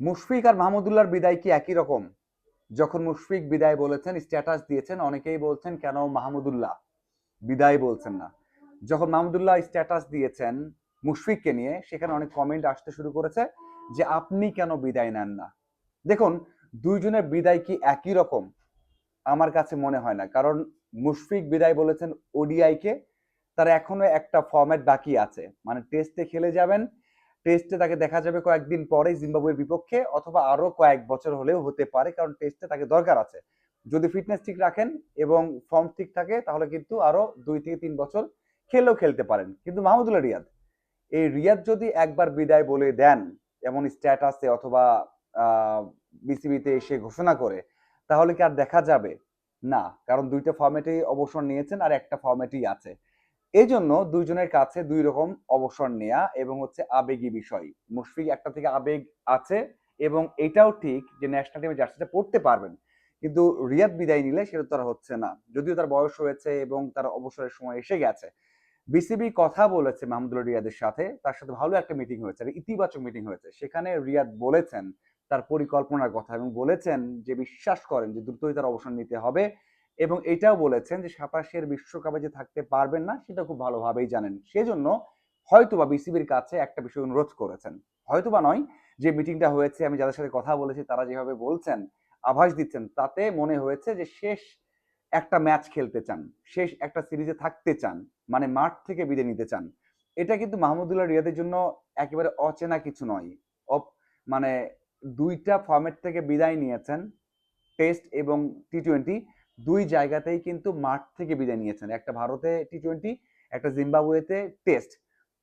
মুশফিক আর মাহমুদুল্লাহর বিদায় কি একই রকম? যখন মুশফিক বিদায় বলেছেন স্ট্যাটাস দিয়েছেন, অনেকেই বলছেন, কেন মাহমুদুল্লাহ? বিদায় বলছেন না। যখন মাহমুদুল্লাহ স্ট্যাটাস দিয়েছেন মুশফিককে নিয়ে, সেখানে অনেক কমেন্ট আসতে শুরু করেছে যে, আপনি কেন বিদায় নেন না? দেখুন, দুইজনের বিদায় কি একই রকম? আমার কাছে মনে হয় না। কারণ মুশফিক বিদায় বলেছেন ওডিআইকে তার এখনও একটা ফরম্যাট বাকি আছে। মানে টেস্টে খেলে যাবেন টেস্টে তাকে দেখা যাবে কয়েকদিন পরে জিম্বাবুয়ের বিপক্ষে অথবা আরও কয়েক বছর হলেও হতে পারে, কারণ টেস্টে তাকে দরকার আছে। যদি ফিটনেস ঠিক রাখেন এবং ফর্ম ঠিক থাকে, তাহলে কিন্তু আরও দুই থেকে তিন বছর খেলেও খেলতে পারেন। কিন্তু মাহমুদুল্লাহ রিয়াদ, এই রিয়াদ যদি একবার বিদায় বলে দেন এমন স্ট্যাটাসে অথবা বিসিবিতে এসে ঘোষণা করে, তাহলে কি আর দেখা যাবে? না, কারণ দুইটা ফর্মেটেই অবসর নিয়েছেন আর একটা ফর্মেটই আছে। এই জন্য দুইজনের কাছে দুই রকম অবসর নেয়া এবং হচ্ছে আবেগী বিষয়। মুশফিক একটা থেকে আবেগ আছে এবং এটাও ঠিক যে ন্যাশনাল টিমে জার্সিটা পড়তে পারবেন। কিন্তু রিয়াদ বিদায় নিলে সেটা তো আর হচ্ছে না। যদিও তার বয়স হয়েছে এবং তার অবসরের সময় এসে গেছে। বিসিবি কথা বলেছে মাহমুদুল্লাহ রিয়াদের সাথে। তার সাথে ভালো একটা মিটিং হয়েছে ইতিবাচক মিটিং হয়েছে। সেখানে রিয়াদ বলেছেন তার পরিকল্পনার কথা এবং বলেছেন যে বিশ্বাস করেন যে দ্রুতই তার অবসর নিতে হবে। এবং এটাও বলেছেন যে সাতাশের বিশ্বকাপে যে থাকতে পারবেন না, সেটা খুব ভালোভাবেই জানেন। সেজন্য হয়তোবা বিসিবির কাছে একটা বিষয় অনুরোধ করেছেন। হয়তোবা নয়, যে মিটিংটা হয়েছে, আমি যাদের সাথে কথা বলেছি, তারা যেভাবে বলছেন, আভাস দিচ্ছেন, তাতে মনে হয়েছে যে শেষ একটা ম্যাচ খেলতে চান, শেষ একটা সিরিজে থাকতে চান মানে মাঠ থেকে বিদায় নিতে চান। এটা কিন্তু মাহমুদুল্লাহ রিয়াদের জন্য একেবারে অচেনা কিছু নয়। মানে দুইটা ফর্মেট থেকে বিদায় নিয়েছেন, টেস্ট এবং টি টোয়েন্টি দুই জায়গাতেই কিন্তু মাঠ থেকে বিদায় নিয়েছেন। একটা ভারতে টি টোয়েন্টি একটা জিম্বাবুয়েতে টেস্ট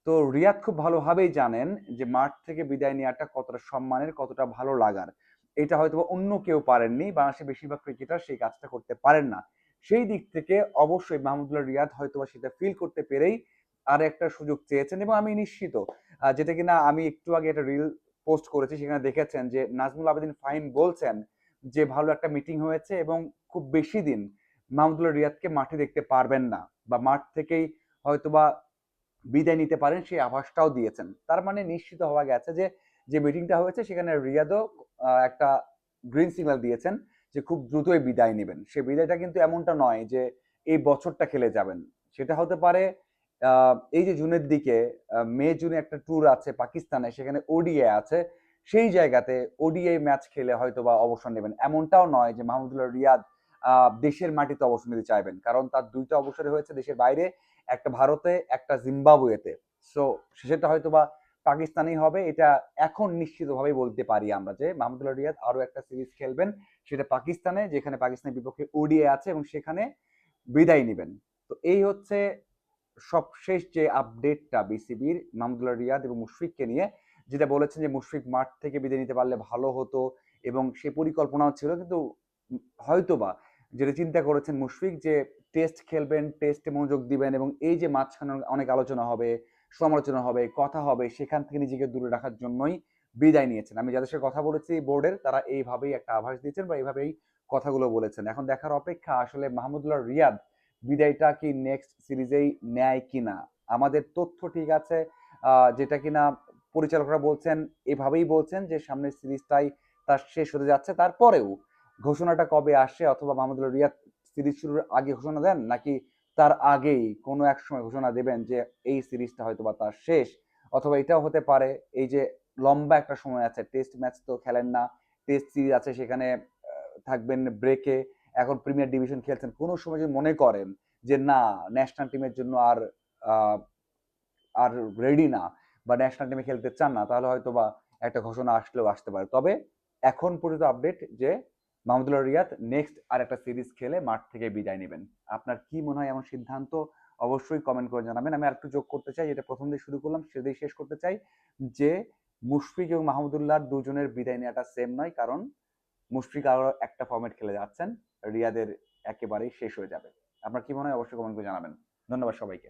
তো রিয়াদ খুব ভালোভাবেই জানেন যে মাঠ থেকে বিদায় নেওয়াটা কতটা সম্মানের, কতটা ভালো লাগার। এটা হয়তো অন্য কেউ পারেননি বাংলাদেশের বেশিরভাগ ক্রিকেটার সেই কাজটা করতে পারেন না। সেই দিক থেকে অবশ্যই মাহমুদুল্লাহ রিয়াদ হয়তো সেটা ফিল করতে পেরেই আর একটা সুযোগ চেয়েছেন এবং আমি নিশ্চিত যেটা কিনা আমি একটু আগে একটা রিল পোস্ট করেছি, সেখানে দেখেছেন যে নাজমুল আবেদিন ফাইন বলছেন যে ভালো একটা মিটিং হয়েছে এবং খুব বেশি দিন মাহমুদুল্লাহ রিয়াদকে মাঠে দেখতে পারবেন না বা মাঠ থেকেই হয়তোবা বিদায় নিতে পারেন সেই আভাসটাও দিয়েছেন। তার মানে নিশ্চিত হওয়া গেছে যে যে মিটিংটা হয়েছে সেখানে রিয়াদও একটা গ্রিন সিগন্যাল দিয়েছেন যে খুব দ্রুতই বিদায় নেবেন। সে বিদায়টা কিন্তু এমনটা নয় যে এই বছরটা খেলে যাবেন। সেটা হতে পারে এই যে জুনের দিকে মে, জুনে একটা ট্যুর আছে পাকিস্তানে, সেখানে ওডিএ আছে, সেই জায়গাতে ওডিআই ম্যাচ খেলে হয়তো বা অবসর নেবেন। এমনটাও নয় যে মাহমুদুল্লাহ রিয়াদ দেশের মাটিতে অবসর নিতে চাইবেন। কারণ তার দুইটা অবসরে হয়েছে দেশের বাইরে, একটা ভারতে, একটা জিম্বাবুয়েতে। সো সেটা হয়তো বা পাকিস্তানেই হবে, এটা এখন নিশ্চিতভাবেই বলতে পারি আমরা যে মাহমুদুল্লাহ রিয়াদ আরও একটা সিরিজ খেলবেন, সেটা পাকিস্তানে, যেখানে পাকিস্তানের বিপক্ষে ওডিএ আছে এবং সেখানে বিদায় নেবেন। তো এই হচ্ছে সবশেষ যে আপডেটটা বিসিবির মাহমুদুল্লাহ রিয়াদ এবং মুশফিককে নিয়ে, যেটা বলেছেন যে মুশফিক মাঠ থেকে বিদায় নিতে পারলে ভালো হতো এবং সে পরিকল্পনাও ছিল, কিন্তু হয়তোবা যেটা চিন্তা করেছেন মুশফিক, যে টেস্ট খেলবেন টেস্টে মনোযোগ দিবেন এবং এই যে মাঝখানে অনেক আলোচনা হবে, সমালোচনা হবে, কথা হবে, সেখান থেকে নিজেকে দূরে রাখার জন্যই বিদায় নিয়েছেন। আমি যাদের সাথে কথা বলেছি বোর্ডের তারা এইভাবেই একটা আভাস দিয়েছেন বা এইভাবেই কথাগুলো বলেছেন। এখন দেখার অপেক্ষা, আসলে মাহমুদুল্লাহ রিয়াদ বিদায়টা কি নেক্সট সিরিজেই নেয় কিনা? আমাদের তথ্য ঠিক আছে যেটা কিনা পরিচালকরা বলছেন, এভাবেই বলছেন যে সামনের সিরিজটাই তার শেষ হতে যাচ্ছে। তারপরেও ঘোষণাটা কবে আসে অথবা মাহমুদুল রিয়াদ সিরিজ শুরুর আগে ঘোষণা দেন, নাকি তার আগেই কোনো এক সময় ঘোষণা দেবেন যে এই সিরিজটা হয়তো বা তার শেষ? অথবা এটাও হতে পারে, এই যে লম্বা একটা সময় আছে, টেস্ট ম্যাচ তো খেলেন না, টেস্ট সিরিজ আছে সেখানে থাকবেন ব্রেকে এখন প্রিমিয়ার ডিভিশন খেলছেন, কোনো সময় যদি মনে করেন যে না ন্যাশনাল টিমের জন্য আর আর রেডি না বা ন্যাশনাল টিমে খেলতে চান না, তাহলে হয়তো বা একটা ঘোষণা আসলেও আসতে পারে। তবে এখন পর্যন্ত আপডেট যে মাহমুদুল্লাহ রিয়াদ নেক্সট আর একটা সিরিজ খেলে মাঠ থেকে বিদায় নেবেন। আপনার কি মনে হয় এমন সিদ্ধান্ত? অবশ্যই কমেন্ট করে জানাবেন। আমি আর একটু যোগ করতে চাই, যেটা প্রথম দিয়ে শুরু করলাম সেটাই শেষ করতে চাই, যে মুশফিক এবং মাহমুদুল্লাহ দুজনের বিদায় নেওয়াটা সেম নয়, কারণ মুশফিক আরও একটা ফর্মেট খেলে যাচ্ছেন, রিয়াদের একেবারেই শেষ হয়ে যাবে। আপনার কি মনে হয়? অবশ্যই কমেন্ট করে জানাবেন। ধন্যবাদ সবাইকে।